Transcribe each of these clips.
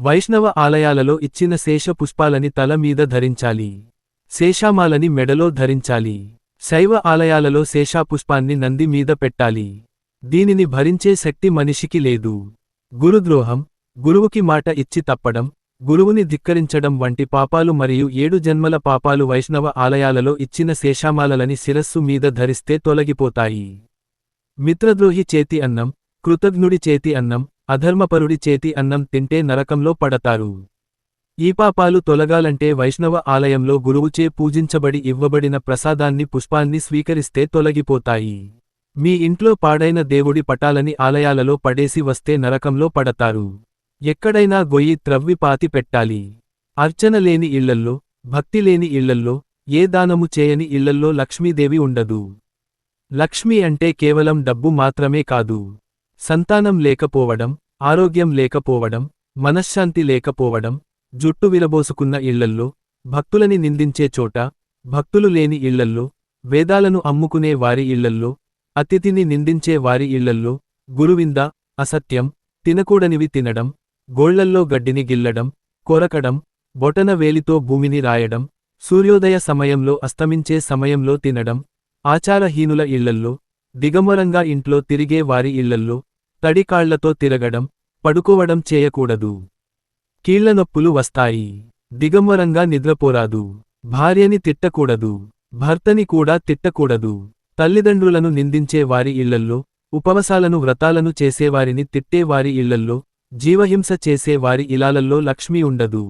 వైష్ణవ ఆలయాలలో ఇచ్చిన శేష పుష్పాలని తల మీద ధరించాలి. శేషామాలని మెడలో ధరించాలి. శైవ ఆలయాలలో శేషాపుష్పాన్ని నంది మీద పెట్టాలి. దీనిని భరించే శక్తి మనిషికి లేదు. గురుద్రోహం గురువుకి మాట ఇచ్చి తప్పడం గురువుని ధిక్కరించడం వంటి పాపాలు మరియు ఏడు జన్మల పాపాలు వైష్ణవ ఆలయాలలో ఇచ్చిన శేషామాలలని శిరస్సు మీద ధరిస్తే తొలగిపోతాయి. మిత్రద్రోహి చేతి అన్నం కృతజ్ఞుడి చేతి అన్నం అధర్మపరుడి చేతి అన్నం తింటే నరకంలో పడతారు. ఈ పాపాలు తొలగాలంటే వైష్ణవ ఆలయంలో గురువుచే పూజించబడి ఇవ్వబడిన ప్రసాదాన్ని పుష్పాన్ని స్వీకరిస్తే తొలగిపోతాయి. మీ ఇంట్లో పాడైన దేవుడి పటాలని ఆలయాలలో పడేసి వస్తే నరకంలో పడతారు. ఎక్కడైనా గొయ్యి త్రవ్వి పాతి పెట్టాలి. అర్చన లేని ఇళ్ళల్లో భక్తి లేని ఇళ్ళల్లో ఏ దానము చేయని ఇళ్ళల్లో లక్ష్మీదేవి ఉండదు. లక్ష్మి అంటే కేవలం డబ్బు మాత్రమే కాదు. సంతానం లేకపోవడం ఆరోగ్యం లేకపోవడం మనశ్శాంతి లేకపోవడం జుట్టు విరబోసుకున్న ఇళ్ళల్లో భక్తులని నిందించే చోట భక్తులు లేని ఇళ్ళల్లో వేదాలను అమ్ముకునే వారి ఇళ్ళల్లో అతిథిని నిందించే వారి ఇళ్ళల్లో గురువింద అసత్యం తినకూడనివి తినడం గోళ్ళల్లో గడ్డిని గిల్లడం కొరకడం బొటన వేలితో భూమిని రాయడం సూర్యోదయ సమయంలో అస్తమించే సమయంలో తినడం ఆచారహీనుల ఇళ్ళల్లో దిగమరంగా ఇంట్లో తిరిగే వారి ఇళ్ళల్లో తడికాళ్ళతో తిరగడం పడుకోవడం చేయకూడదు. కీళ్ళనొప్పులు వస్తాయి. దిగంబరంగా నిద్రపోరాదు. భార్యని తిట్టకూడదు. భర్తని కూడా తిట్టకూడదు. తల్లిదండ్రులను నిందించే వారి ఇళ్ళల్లో ఉపవసాలను వ్రతాలను చేసేవారిని తిట్టేవారి ఇళ్ళల్లో జీవహింస చేసేవారి ఇలాలల్లో లక్ష్మి ఉండదు.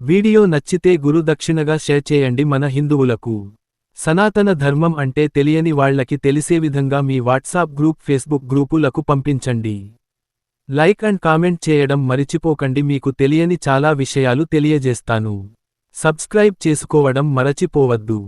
వీడియో నచ్చితే గురు దక్షిణగా షేర్ చేయండి మన హిందువులకు. సనాతన ధర్మం అంటే తెలియని వాళ్ళకి తెలిసే విధంగా మీ వాట్సాప్ గ్రూప్ ఫేస్బుక్ గ్రూపులకు పంపించండి. లైక్ అండ్ కామెంట్ చేయడం మరిచిపోకండి. మీకు తెలియని చాలా విషయాలు తెలియజేస్తాను. సబ్స్క్రైబ్ చేసుకోవడం మరచిపోవద్దు.